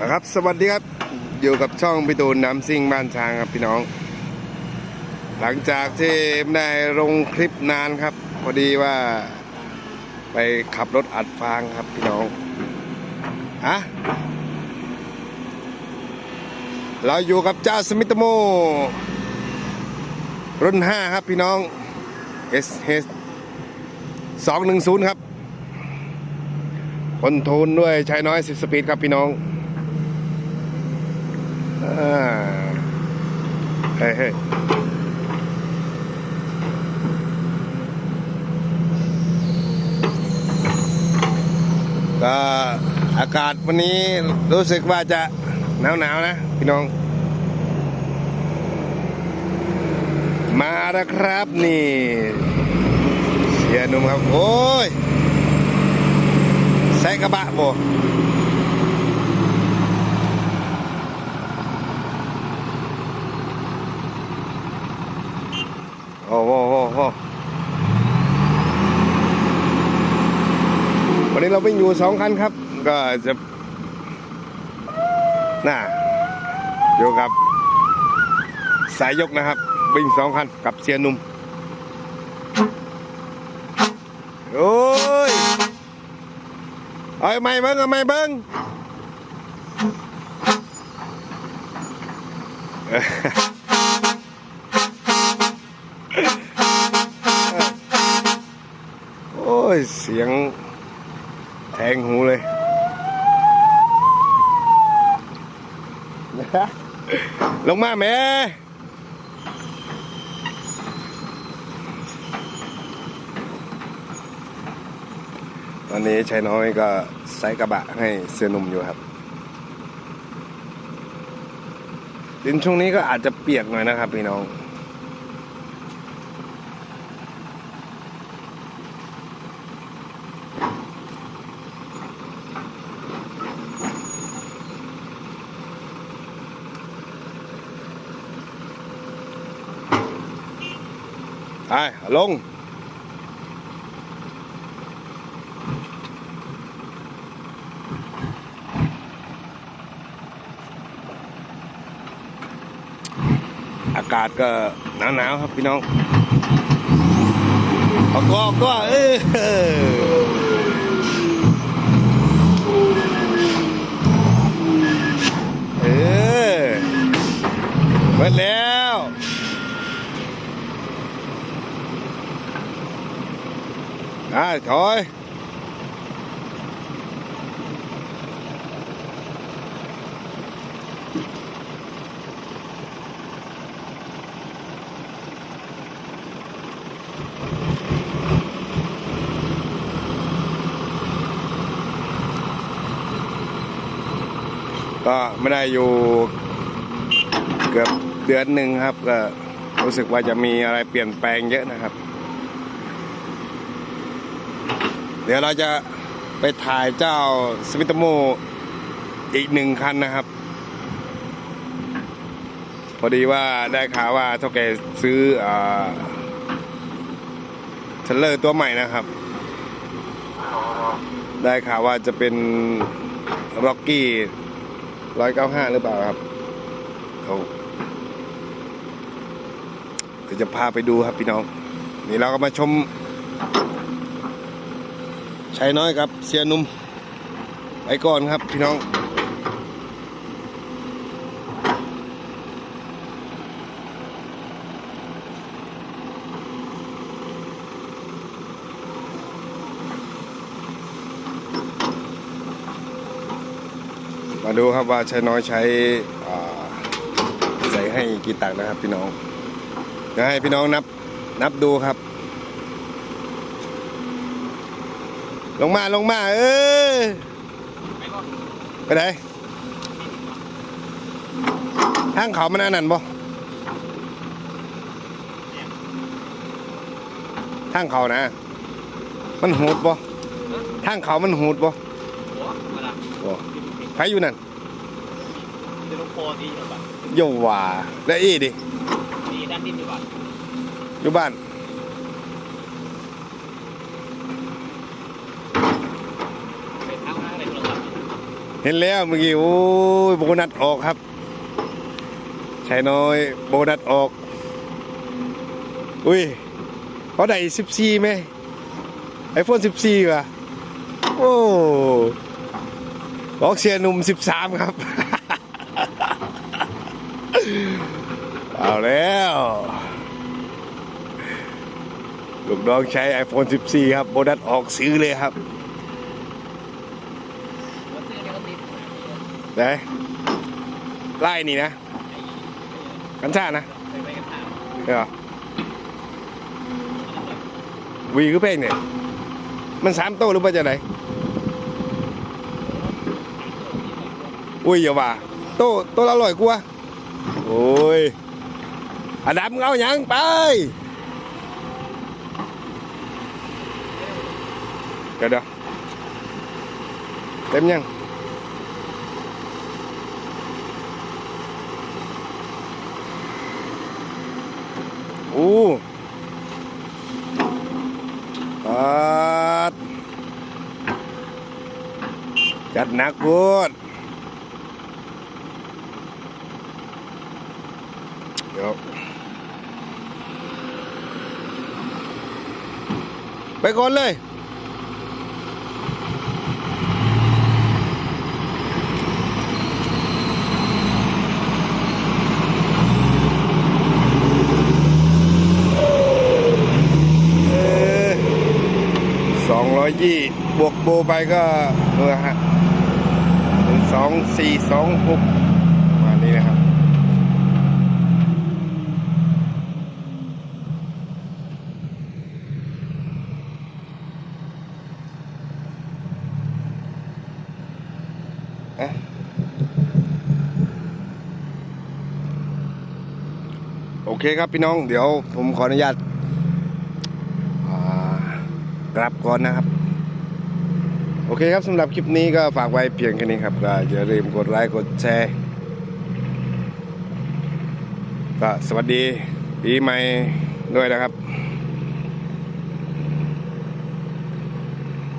ครับ สวัสดีครับ อยู่กับช่องพี่ตูนน้ำซิ่งบ้านช้างครับพี่น้อง หลังจากที่ไม่ได้ลงคลิปนานครับ พอดีว่า ไปขับรถอัดฟางครับพี่น้องฮะเราอยู่กับเจ้าสมิตโม รุ่น 5 ครับพี่น้อง S H 210 ครับ คอนโทรลด้วยใช้น้อย10สปีดครับพี่น้อง เฮ้ยเฮ้ยก็อากาศวันนี้รู้สึกว่าจะหนาวหนาวๆนะ พี่น้อง มาแล้วครับนี่ เสียหนุ่มครับ โอ้ยใส่กระบะบ่ โอ้โหโอ้วันนี้เราวิ่งอยู่สองคันครับ ก็จะน่าอยู่กับ สายยกนะครับ วิ่งสองคันกับเสียนุ่มโอ้ยเอาไม่เบิ้งเอาไม่เบิ้งโอ้ ยเสียงแทงหูเลย ลงมาแม่ตอนนี้ชายน้อยก็ใส่กระบะให้เสือหนุ่มอยู่ครับ ดินช่วงนี้ก็อาจจะเปียกหน่อยนะครับพี่น้อง ไปลง อากาศก็หนาวๆครับพี่น้องออกตัวออกตัวเออเออหมดแล้วอ่า ถอยก็ไม่ได้อยู่เกือบเดือนหนึ่งครับก็รู้สึกว่าจะมีอะไรเปลี่ยนแปลงเยอะนะครับ เดี๋ยวเราจะไปถ่ายเจ้าสวิตโมอีกหนึ่งคันนะครับ พอดีว่าได้ข่าวว่าเท่าแกซื้ออเทรลเลอร์ตัวใหม่นะครับ ได้ข่าวว่าจะเป็นร็อกกี้ร้อยเก้าห้าหรือเปล่าครับเขาจะพาไปดูครับพี่น้อง นี่เราก็มาชม ชายน้อยครับ เสียหนุ่มไปก่อนครับพี่น้องมาดูครับว่าชายน้อยใช้ใส่ให้กี่ตักนะครับพี่น้องเดี๋ยวให้พี่น้องนับนับดูครับ ลงมาลงมา เออไปไหนทางเขามันอันนั้นบ่ทางเขานะ มันหูดบ่ทางเขามันหูดบ่หัวมาละโอ้ใครอยู่นั่นจะลงโพดีอยู่แบบโยว่าและอีดิดีด้านดินอยู่แบบอยู่บ้าน ไปทางทางอะไรโทรศัพท์ เห็นแล้วเมื่อกี้โอ้ยโบนัสออกครับชายน้อยโบนัสออก อุ้ยเขาได้สิบสี่ไหมไอโฟนสิบสี่ว่ะโอ้บอกเชียหนุ่มสิบสามครับ เอาแล้วลูกน้องใช้ iPhone 14 ครับ โบนัสออกซื้อเลยครับ ว่าซื้อเนี่ยก็ติด ไหนไล่นี่นะกัญชานะไปไปกันถามเหรอวีคือเพลงเนี่ยมันสามโต้หรือว่าจะไหนอุ้ยอย่าว่าโต้โต้ละอร่อยกว่าโอ้ยอันดับมึงเอาหยังไปเดี๋ยวเดี๋ยวเต็มยัง อู้ปัดจัดห นักพูดเดี๋ยวไปก่อนเลยสองร้อยยี่บวกโบไปก็เออฮะ องสี่สองหกมานี้นะครับอะโอเคครับพี่น้อง เดี๋ยวผมขออนุญาตกลับก่อนนะครับ โอเคครับสำหรับคลิปนี้ก็ฝากไว้เพียงแค่นี้ครับก็อย่าลืมกดไลค์กดแชร์ก็สวัสดีปีใหม่ด้วยนะครับ